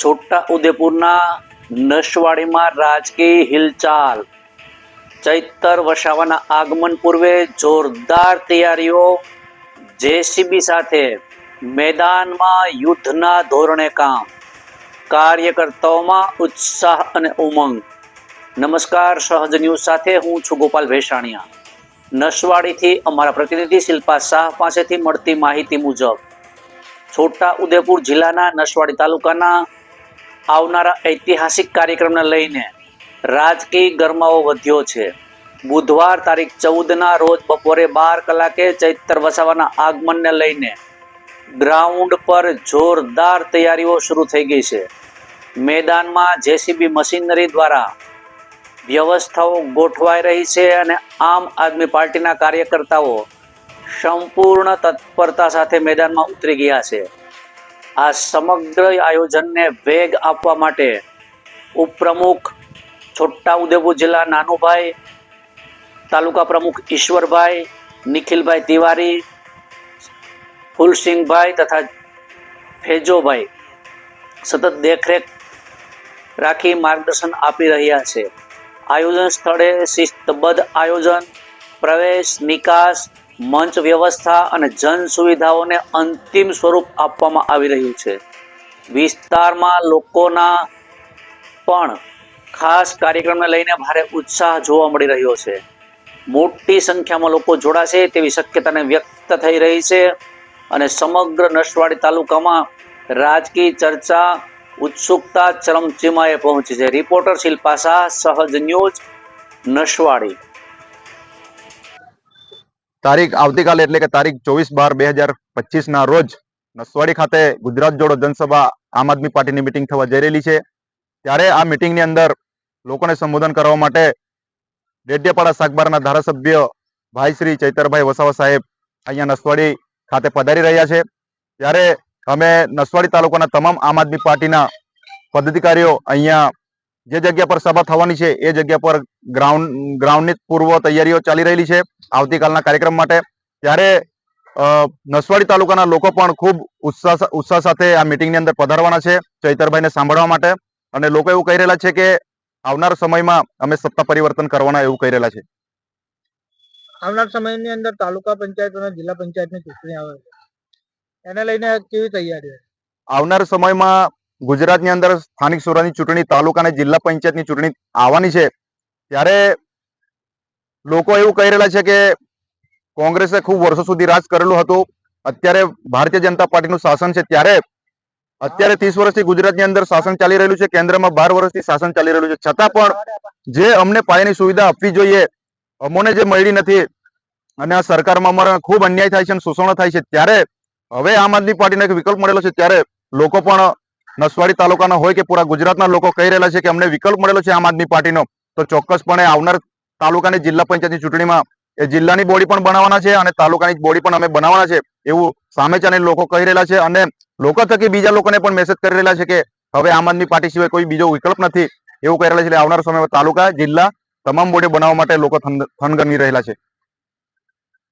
છોટા ઉદેપુરના નસવાડીમાં રાજકીય હિલચાલ. ચૈતર વસાવાના આગમન પૂર્વે જોરદાર તૈયારીઓ જેસીબી સાથે મેદાનમાં યુદ્ધના ધોરણે કામ. કાર્યકર્તાઓમાં ઉત્સાહ અને ઉમંગ. નમસ્કાર, સહજ ન્યૂઝ સાથે હું છું ગોપાલ ભેસાણીયા. નસવાડીથી અમારા પ્રતિનિધિ શિલ્પા શાહ પાસેથી મળતી માહિતી મુજબ, છોટા ઉદેપુર જિલ્લાના નસવાડી તાલુકાના આવનારા ઐતિહાસિક કાર્યક્રમને લઈને રાજકીય ગરમાવો વધ્યો છે. બુધવાર તારીખ ચૌદના રોજ બપોરે બાર કલાકે ચૈતર વસાવાના આગમનને લઈને ગ્રાઉન્ડ પર જોરદાર તૈયારીઓ શરૂ થઈ ગઈ છે. મેદાનમાં જેસીબી મશીનરી દ્વારા વ્યવસ્થાઓ ગોઠવાઈ રહી છે અને આમ આદમી પાર્ટીના કાર્યકર્તાઓ સંપૂર્ણ તત્પરતા સાથે મેદાનમાં ઉતરી ગયા છે. આ સમગ્ર આયોજનને વેગ આપવા માટે ઉપપ્રમુખ છોટા ઉદેપુર જિલ્લા નાનુભાઈ, તાલુકા પ્રમુખ ઈશ્વરભાઈ, નિખિલભાઈ તિવારી, ફૂલસિંહભાઈ તથા ફેજોભાઈ સતત દેખરેખ રાખી માર્ગદર્શન આપી રહ્યા છે. આયોજન સ્થળે શિસ્તબદ્ધ આયોજન, પ્રવેશ, નિકાસ મંચ વ્યવસ્થા અને જન સુવિધાઓને અંતિમ સ્વરૂપ આપવામાં આવી રહ્યું છે. વિસ્તારમાં લોકોના પણ ખાસ કાર્યક્રમને લઈને ભારે ઉત્સાહ જોવા મળી રહ્યો છે. મોટી સંખ્યામાં લોકો જોડાશે તેવી શક્યતાને વ્યક્ત થઈ રહી છે અને સમગ્ર નસવાડી તાલુકામાં રાજકીય ચર્ચા, ઉત્સુકતા ચરમચીમાએ પહોંચી છે. રિપોર્ટર શિલ્પા શાહ સહજ ન્યૂઝ, નસવાડી. તારીખ આવતીકાલે એટલે કે તારીખ ચોવીસ બાર બે હજાર પચીસ ના રોજ નસવાડી ખાતે ગુજરાત જોડો જનસભા આમ આદમી પાર્ટીની મિટિંગ થવા જઈ રહેલી છે. ત્યારે આ મિટિંગની અંદર લોકોને સંબોધન કરવા માટે ડેડિયાપાડા સાગબારના ધારાસભ્ય ભાઈ શ્રી ચૈતરભાઈ વસાવા સાહેબ અહીંયા નસવાડી ખાતે પધારી રહ્યા છે. ત્યારે અમે નસવાડી તાલુકાના તમામ આમ આદમી પાર્ટીના પદાધિકારીઓ અહીંયા જે જગ્યા પર સભા થવાની છે એ જગ્યા પર ગ્રાઉન્ડ ગ્રાઉન્ડની પૂર્વ તૈયારીઓ ચાલી રહેલી છે આવતીકાલના કાર્યક્રમ માટે. ત્યારે નસવાડી તાલુકાના લોકો પણ ખૂબ ઉત્સાહ ઉત્સાહ સાથે આ મિટિંગની અંદર પધારવાના છે ચૈતરભાઈને સાંભળવા માટે. અને લોકો એવું કહી રહેલા છે કે આવનાર સમયમાં અમે સત્તા પરિવર્તન કરવાના એવું કહી રહેલા છે. આવનાર સમયની અંદર તાલુકા પંચાયત અને જિલ્લા પંચાયતની ચૂંટણી આવે છે. એને લઈને કેવી તૈયારી? આવનાર સમયમાં ગુજરાતની અંદર સ્થાનિક સ્વરાજની ચૂંટણી, તાલુકા અને જિલ્લા પંચાયતની ચૂંટણી આવવાની છે. ત્યારે લોકો એવું કહી રહેલા છે કે કોંગ્રેસે ખૂબ વર્ષો સુધી રાજ કરેલું હતું. અત્યારે ભારતીય જનતા પાર્ટીનું શાસન છે ત્યારે. અત્યારે ત્રીસ વર્ષથી ગુજરાતની અંદર શાસન ચાલી રહેલું છે. કેન્દ્રમાં બાર વર્ષથી શાસન ચાલી રહેલું છે. છતાં પણ જે અમને પાયાની સુવિધા આપવી જોઈએ, અમોને જે મળી નથી, અને આ સરકારમાં અમારા ખૂબ અન્યાય થાય છે અને શોષણો થાય છે, ત્યારે હવે આમ આદમી પાર્ટીને એક વિકલ્પ મળેલો છે, ત્યારે લોકો પણ નસવાડી તાલુકાના હોય કે પૂરા ગુજરાતના લોકો કહી રહેલા છે કે અમને વિકલ્પ મળેલો છે આમ આદમી પાર્ટીનો, તો ચોક્કસપણે આવનાર તાલુકાની જિલ્લા પંચાયતની ચૂંટણીમાં એ જિલ્લાની બોડી પણ બનાવવાના છે અને તાલુકાની બોડી પણ અમે બનાવવાના છે એવું સામે ચાને લોકો કહી રહેલા છે અને લોકો થકી બીજા લોકોને પણ મેસેજ કરી રહેલા છે કે હવે આમ આદમી પાર્ટી સિવાય કોઈ બીજો વિકલ્પ નથી એવું કહી રહેલા છે. એટલે આવનાર સમયમાં તાલુકા, જિલ્લા તમામ બોડી બનાવવા માટે લોકો થન- થનગની રહેલા છે.